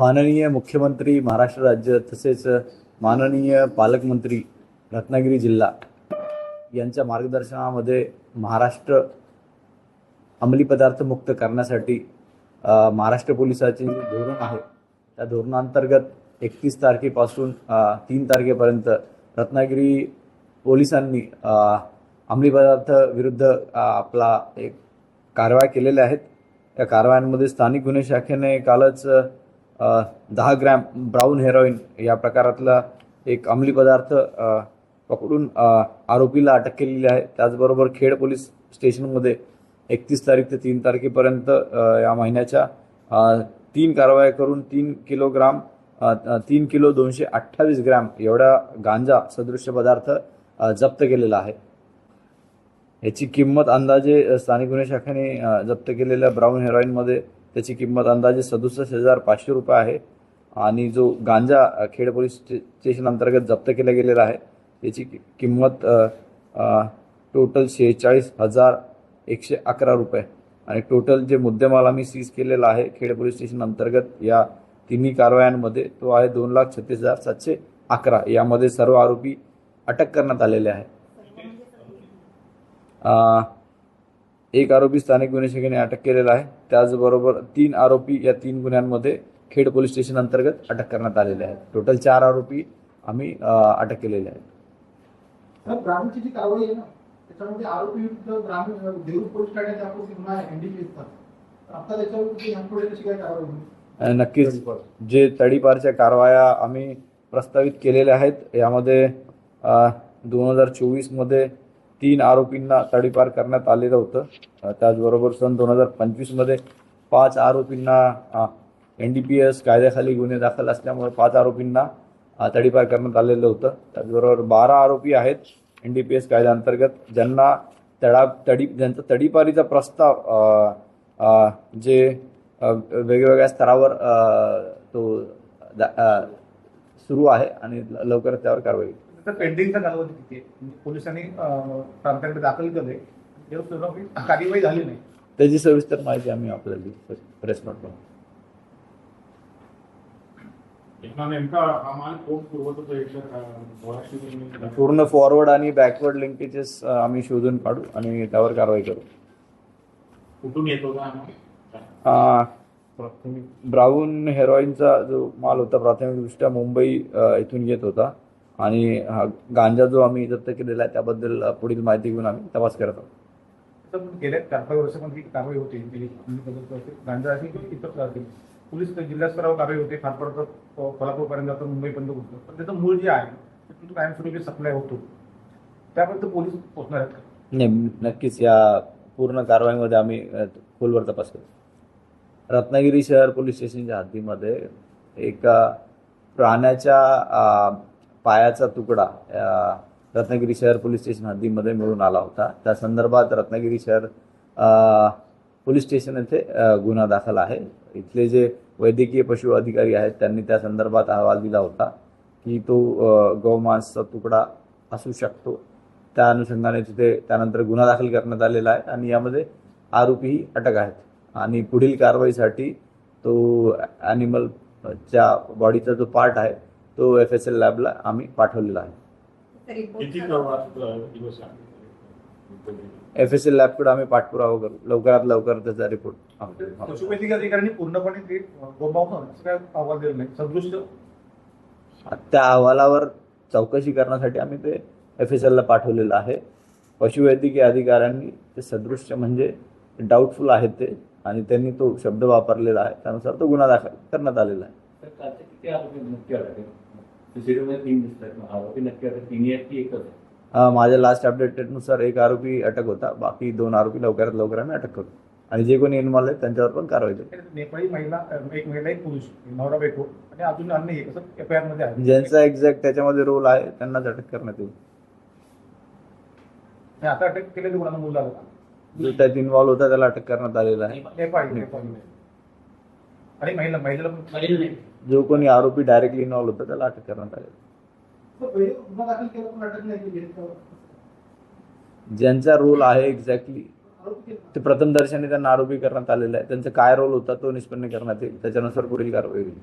माननीय मुख्यमंत्री महाराष्ट्र राज्य तसेच माननीय पालकमंत्री रत्नागिरी जिल्हा यांच्या मार्गदर्शनामध्ये महाराष्ट्र अंमली पदार्थ मुक्त करण्यासाठी महाराष्ट्र पोलिसाचे जे धोरण आहे त्या धोरणांतर्गत एकतीस तारखेपासून तीन तारखेपर्यंत रत्नागिरी पोलिसांनी अंमली पदार्थ विरुद्ध आपला एक कारवाया केलेल्या आहेत. या कारवायांमध्ये स्थानिक गुन्हे शाखेने कालच दहा ग्रॅम ब्राऊन हेरोईन या प्रकारातला एक अंमली पदार्थ पकडून आरोपीला अटक केलेली आहे. त्याचबरोबर खेड पोलीस स्टेशनमध्ये एकतीस तारीख ते तीन तारखेपर्यंत या महिन्याच्या तीन कारवाया करून तीन किलोग्राम तीन किलो दोनशे अठ्ठावीस ग्रॅम एवढा गांजा सदृश्य पदार्थ जप्त केलेला आहे. याची किंमत अंदाजे स्थानिक गुन्हे शाखेने जप्त केलेल्या ब्राऊन हेरोईनमध्ये त्याची किंमत अंदाजे सदुसष्ट हजार पाचशे रुपये आहे. आणि जो गांजा खेड पोलीस स्टे स्टेशन अंतर्गत जप्त केला गेलेला आहे त्याची कि- किंमत टोटल शेहेचाळीस हजार एकशे अकरा रुपये. आणि टोटल जे मुद्देमाल आम्ही सीज केलेला आहे खेड पोलीस स्टेशन अंतर्गत या तिन्ही कारवायांमध्ये तो आहे दोन लाख छत्तीस हजार सातशे अकरा. यामध्ये सर्व आरोपी अटक करण्यात आलेले आहे एक आरोपी स्थानिक गुन्हे शाखेने अटक केलेला आहे. त्याचबरोबर तीन आरोपी या तीन गुन्ह्यांमध्ये खेड पोलीस स्टेशन अंतर्गत अटक करण्यात आलेले आहेत. टोटल चार आरोपी आम्ही अटक केलेले आहेत. तर ग्रामीणची जी कारवाई आहे ना त्याच्यामध्ये आरोपी विरुद्ध ग्रामीण देऊळ पोलीस ठाण्यात त्यामध्ये गुन्हा आहे एनडीपीएसचा तर आता त्याच्यावर यापुढे कशी काय कारवाई होईल? अ, नक्कीच. जे तडीपारच्या कारवाया आम्ही प्रस्तावित केलेल्या आहेत यामध्ये दोन हजार चोवीसमध्ये तीन आरोपींना तडीपार करण्यात आलेलं होतं. त्याचबरोबर सन दोन हजार पंचवीसमध्ये पाच आरोपींना एन डी पी एस कायद्याखाली गुन्हे दाखल असल्यामुळे पाच आरोपींना तडीपार करण्यात आलेलं होतं. त्याचबरोबर बारा आरोपी आहेत एन डी पी एस कायद्याअंतर्गत ज्यांना तडा तडी ज्यांचा तडीपारीचा प्रस्ताव जे वेगवेगळ्या स्तरावर तो सुरू आहे आणि लवकरच त्यावर कारवाई तर पेंडिंगचा कालावधी किती आहे? म्हणजे पोलिसांनी प्रांताकडे दाखल केले तेव्हा कार्यवाही झाली नाही. त्याची सविस्तर माहिती आम्ही आपल्याला प्रेस महाराष्ट्र पूर्ण फॉरवर्ड आणि बॅकवर्ड लिंकेजेस आम्ही शोधून काढू आणि त्यावर कारवाई करू. कुठून येत हा? अ, ब्राऊन हेरोईनचा जो माल होता प्राथमिकदृष्ट्या मुंबई इथून येत होता. आणि हा गांजा जो आम्ही जप्त केलेला आहे त्याबद्दल पुढील माहिती घेऊन आम्ही तपास करत आहोत. गेल्या चार पाच वर्षामध्ये ही कारवाई होते गांजा पोलीस जिल्हा स्तरावर कारवाई होते फार पडतं कोल्हापूरपर्यंत जातं मुंबईपर्यंत होतं. पण त्याचं मूळ जे आहे तिथून कायमस्वरूपी सप्लाय होतो. त्यापर्यंत पोलीस पोहोचणार आहेत? नाही नक्कीच या पूर्ण कारवाईमध्ये आम्ही खोलवर तपास करू रत्नागिरी शहर पोलीस स्टेशनच्या हद्दीमध्ये एका प्राण्याच्या पायाचा तुकडा रत्नागिरी शहर पोलीस स्टेशन हद्दीमध्ये मिळून आला होता. त्या संदर्भात रत्नागिरी शहर पोलीस स्टेशन येथे गुन्हा दाखल आहे. इथले जे वैद्यकीय पशु अधिकारी आहेत त्यांनी त्या संदर्भात अहवाल दिला होता की तो अ, गौमांसचा तुकडा असू शकतो. त्या अनुषंगाने तिथे त्यानंतर गुन्हा दाखल करण्यात आलेला आहे आणि यामध्ये आरोपीही अटक आहेत. आणि पुढील कारवाईसाठी तो ॲनिमलच्या बॉडीचा जो पार्ट आहे तो एफ एस एल लॅबला आम्ही पाठवलेला आहे. एफ एस एल लॅबकडे आम्ही? पाठपुरावा करू. लवकरात लवकर त्याचा रिपोर्ट पशुवैद्यकीय अधिकाऱ्यांनी पूर्णपणे ते गोंबावून असं काय अहवाल दिला नाही. सदृश्य त्या अहवालावर चौकशी करण्यासाठी आम्ही ते एफ एस एलला पाठवलेलं आहे. पशुवैद्यकीय अधिकाऱ्यांनी ते सदृश्य म्हणजे डाऊटफुल आहेत ते आणि त्यांनी तो शब्द वापरलेला आहे. त्यानुसार तो गुन्हा दाखल करण्यात आलेला आहे. तर त्याचे किती आरोपी नक्की आढळले सीसीटीव्ही मध्ये तीन दिसतात. आरोपी नक्की आढळले तिन्ही आहेत की एकच आहे? माझ्या लास्ट अपडेटेडनुसार एक आरोपी अटक होता. बाकी दोन आरोपी लवकरात लवकर आम्ही अटक करू. आणि जे कोणी इन्व्हॉल्व आहेत त्यांच्यावर पण कारवाई करू. नेपाळी महिला एक महिला एक पुरुष नवरा बायको आणि अजून अन्य एक असं एफ आयमध्ये आहे. ज्यांचा एक्झॅक्ट त्याच्यामध्ये रोल आहे त्यांनाच अटक करण्यात येईल. आणि आता अटक केलेल्या गुन्हा नोंद झाला का? जो त्यात इन्व्हॉल्व होता त्याला अटक करण्यात आलेला आहे. नेपाळी नेपाळी आणि महिला महिलेला पण जो कोणी आरोपी डायरेक्टली इन्व्हॉल्व होता त्याला अटक करण्यात आले. ज्यांचा रोल आहे एक्झॅक्टली ते प्रथम दर्शनी त्यांना आरोपी करण्यात आलेला आहे त्यांचा काय रोल होता तो निष्पन्न करण्यात येईल. त्याच्यानुसार पुढील कारवाई होईल.